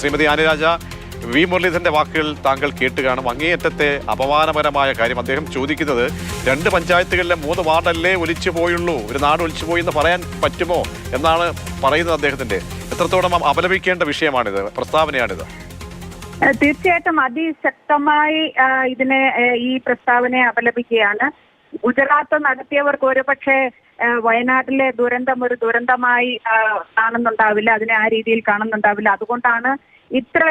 Shrimati Annie Raja V മുരളീധരന്റെ വാക്കുകൾ താങ്കൾ കേട്ട് കാണും അങ്ങേയറ്റത്തെ അപമാനപരമായ കാര്യം അദ്ദേഹം ചോദിക്കുന്നത് രണ്ട് പഞ്ചായത്തുകളിലെ മൂന്ന് വാർഡല്ലേ ഒലിച്ചു പോയുള്ളൂ ഒരു നാട് ഒലിച്ചു പോയി എന്ന് പറയാൻ പറ്റുമോ എന്നാണ് പറയുന്നത് അദ്ദേഹത്തിന്റെ. എത്രത്തോളം അപലപിക്കേണ്ട വിഷയമാണിത് പ്രസ്താവനയാണിത്? തീർച്ചയായിട്ടും അതിശക്തമായി ഇതിനെ ഈ പ്രസ്താവനയെ അപലപിക്കുകയാണ്. ഗുജറാത്ത് നടത്തിയവർക്ക് ഒരുപക്ഷെ വയനാട്ടിലെ ദുരന്തം ഒരു ദുരന്തമായി കാണുന്നുണ്ടാവില്ല അതിനെ ആ രീതിയിൽ കാണുന്നുണ്ടാവില്ല. അതുകൊണ്ടാണ് ഇത്ര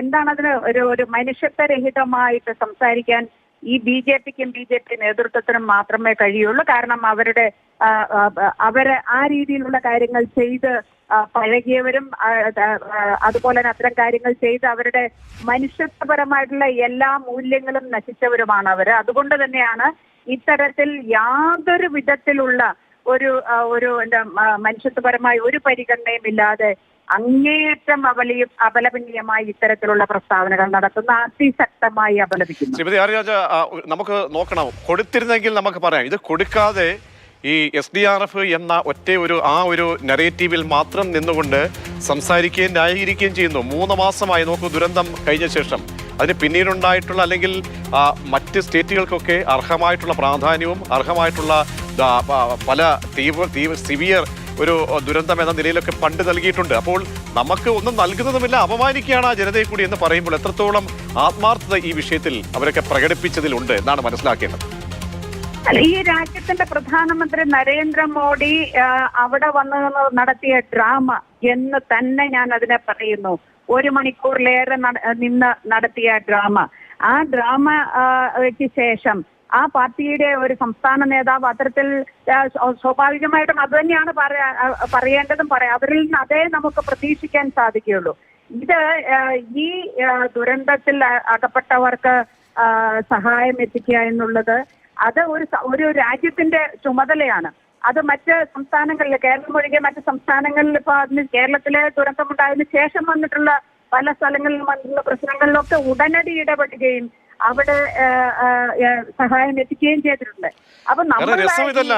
എന്താണ് അതിന് ഒരു ഒരു മനുഷ്യത്വരഹിതമായിട്ട് സംസാരിക്കാൻ ഈ ബി ജെ പിക്കും ബി ജെ പി നേതൃത്വത്തിനും മാത്രമേ കഴിയുള്ളൂ. കാരണം അവരുടെ അവർ ആ രീതിയിലുള്ള കാര്യങ്ങൾ ചെയ്ത് പഴകിയവരും അതുപോലെ തന്നെ അത്തരം കാര്യങ്ങൾ ചെയ്ത് അവരുടെ മനുഷ്യത്വപരമായിട്ടുള്ള എല്ലാ മൂല്യങ്ങളും നശിച്ചവരുമാണ് അവർ അതുകൊണ്ട് തന്നെയാണ് ഇത്തരത്തിൽ യാതൊരു വിധത്തിലുള്ള ഒരു ഒരു എന്താ മനുഷ്യത്വപരമായ ഒരു പരിഗണനയും ഇല്ലാതെ അങ്ങേയറ്റം അപലി അപലപനീയമായി ഇത്തരത്തിലുള്ള പ്രസ്താവനകൾ നടത്തുന്ന അതിശക്തമായി അപലപിക്കുന്നു. ശ്രീമതി ആനിരാജ ആ, നമുക്ക് നോക്കണം. കൊടുത്തിരുന്നെങ്കിൽ നമുക്ക് പറയാം. ഇത് കൊടുക്കാതെ ഈ എസ് ഡി ആർ എഫ് എന്ന ഒറ്റ ഒരു ആ ഒരു നെറേറ്റീവിൽ മാത്രം നിന്നുകൊണ്ട് സംസാരിക്കുകയും ന്യായീകരിക്കുകയും ചെയ്യുന്നു. മൂന്ന് മാസമായി നോക്കൂ ദുരന്തം കഴിഞ്ഞ ശേഷം. അതിന് പിന്നീടുണ്ടായിട്ടുള്ള അല്ലെങ്കിൽ മറ്റ് സ്റ്റേറ്റുകൾക്കൊക്കെ അർഹമായിട്ടുള്ള പ്രാധാന്യവും അർഹമായിട്ടുള്ള പല തീവ്ര തീവ്ര സിവിയർ ഒരു ദുരന്തം എന്ന നിലയിലൊക്കെ പണ്ട് നൽകിയിട്ടുണ്ട്. അപ്പോൾ നമുക്ക് ഒന്നും നൽകുന്നതുമില്ല അപമാനിക്കുകയാണ് ആ ജനതയെ കൂടി എന്ന് പറയുമ്പോൾ എത്രത്തോളം ആത്മാർത്ഥത ഈ വിഷയത്തിൽ അവരൊക്കെ പ്രകടിപ്പിച്ചതിലുണ്ട് എന്നാണ് മനസ്സിലാക്കേണ്ടത്. ഈ രാജ്യത്തിന്റെ പ്രധാനമന്ത്രി നരേന്ദ്രമോദി അവിടെ വന്ന് നടത്തിയ ഡ്രാമ എന്ന് തന്നെ ഞാൻ അതിനെ പറയുന്നു. ഒരു മണിക്കൂറിലേറെ നിന്ന് നടത്തിയ ഡ്രാമ. ആ ഡ്രാമയ്ക്ക് ശേഷം ആ പാർട്ടിയുടെ ഒരു സംസ്ഥാന നേതാവ് അത്തരത്തിൽ സ്വാഭാവികമായിട്ടും അത് തന്നെയാണ് പറയാ പറയേണ്ടതും പറയാം. അവരിൽ നിന്ന് അതേ നമുക്ക് പ്രതീക്ഷിക്കാൻ സാധിക്കുകയുള്ളൂ. ഇത് ഈ ദുരന്തത്തിൽ അകപ്പെട്ടവർക്ക് സഹായം എത്തിക്കുക എന്നുള്ളത് അത് ഒരു ഒരു രാജ്യത്തിന്റെ ചുമതലയാണ്. അത് മറ്റ് സംസ്ഥാനങ്ങളിൽ കേരളം ഒഴികെ മറ്റ് സംസ്ഥാനങ്ങളിൽ ഇപ്പൊ അതിന് കേരളത്തിലെ ദുരന്തമുണ്ടായതിനു ശേഷം വന്നിട്ടുള്ള പല സ്ഥലങ്ങളിലും വന്നിട്ടുള്ള പ്രശ്നങ്ങളിലൊക്കെ ഉടനടി ഇടപെടുകയും അവിടെ സഹായം എത്തിക്കുകയും ചെയ്തിട്ടുണ്ട്. അപ്പൊ കാരണം രസം ഇതല്ല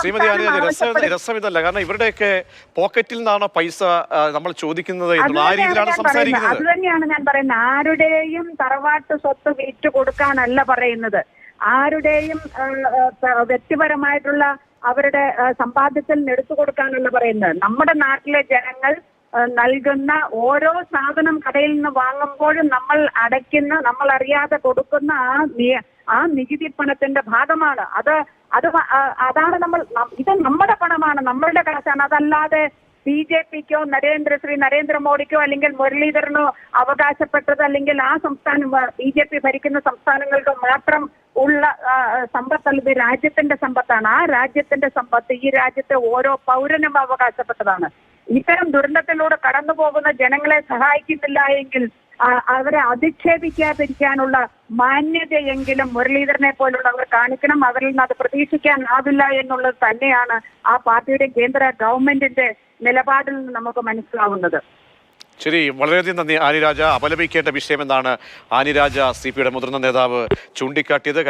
ശ്രീമതി രസം രസം ഇതല്ല. കാരണം ഇവരുടെയൊക്കെ പോക്കറ്റിൽ നിന്നാണ് പൈസ നമ്മൾ ചോദിക്കുന്നത് അത് ആ തന്നെയാണ് രീതിയിലാണ് ഞാൻ പറയുന്നത്. സംസാരിക്കുന്നത്. അത് തന്നെയാണ് ഞാൻ പറയുന്നത്. ആരുടെയും തറവാട്ട് സ്വത്ത് വിറ്റ് കൊടുക്കാനല്ല പറയുന്നത്. ആരുടെയും വ്യക്തിപരമായിട്ടുള്ള അവരുടെ സമ്പാദ്യത്തിൽ എടുത്തു കൊടുക്കാനല്ല പറയുന്നത്. നമ്മുടെ നാട്ടിലെ ജനങ്ങൾ നൽകുന്ന ഓരോ സാധനം കടയിൽ നിന്ന് വാങ്ങുമ്പോഴും നമ്മൾ അടയ്ക്കുന്ന നമ്മൾ അറിയാതെ കൊടുക്കുന്ന ആ ആ നികുതി പണത്തിന്റെ ഭാഗമാണ്. അത് അത് അതാണ് നമ്മൾ ഇത് നമ്മുടെ പണമാണ് നമ്മളുടെ കാശാണ്. അതല്ലാതെ ബി ജെ പിക്കോ നരേന്ദ്ര ശ്രീ നരേന്ദ്രമോദിക്കോ അല്ലെങ്കിൽ മുരളീധരനോ അവകാശപ്പെട്ടത് അല്ലെങ്കിൽ ആ സംസ്ഥാനം ബി ജെ പി ഭരിക്കുന്ന സംസ്ഥാനങ്ങൾക്ക് മാത്രം ഉള്ള സമ്പത്ത് ഇത് രാജ്യത്തിന്റെ സമ്പത്താണ്. ആ രാജ്യത്തിന്റെ സമ്പത്ത് ഈ രാജ്യത്തെ ഓരോ പൗരനും അവകാശപ്പെട്ടതാണ്. ഇത്തരം ദുരന്തത്തിലൂടെ കടന്നു പോകുന്ന ജനങ്ങളെ സഹായിക്കുന്നില്ല എങ്കിൽ അവരെ അധിക്ഷേപിക്കാതിരിക്കാനുള്ള മാന്യതയെങ്കിലും മുരളീധരനെ പോലുള്ളവർ കാണിക്കണം അവരിൽ നിന്ന് അത് പ്രതീക്ഷിക്കാനാവില്ല എന്നുള്ളത് തന്നെയാണ് ആ പാർട്ടിയുടെ കേന്ദ്ര ഗവൺമെന്റിന്റെ നിലപാടിൽ നിന്ന് നമുക്ക് മനസ്സിലാവുന്നത്. ശരി വളരെയധികം നന്ദി ആനിരാജ. അപലപിക്കേണ്ട വിഷയമെന്നാണ് ആനിരാജ സി പിയുടെ മുതിർന്ന നേതാവ് ചൂണ്ടിക്കാട്ടിയത്.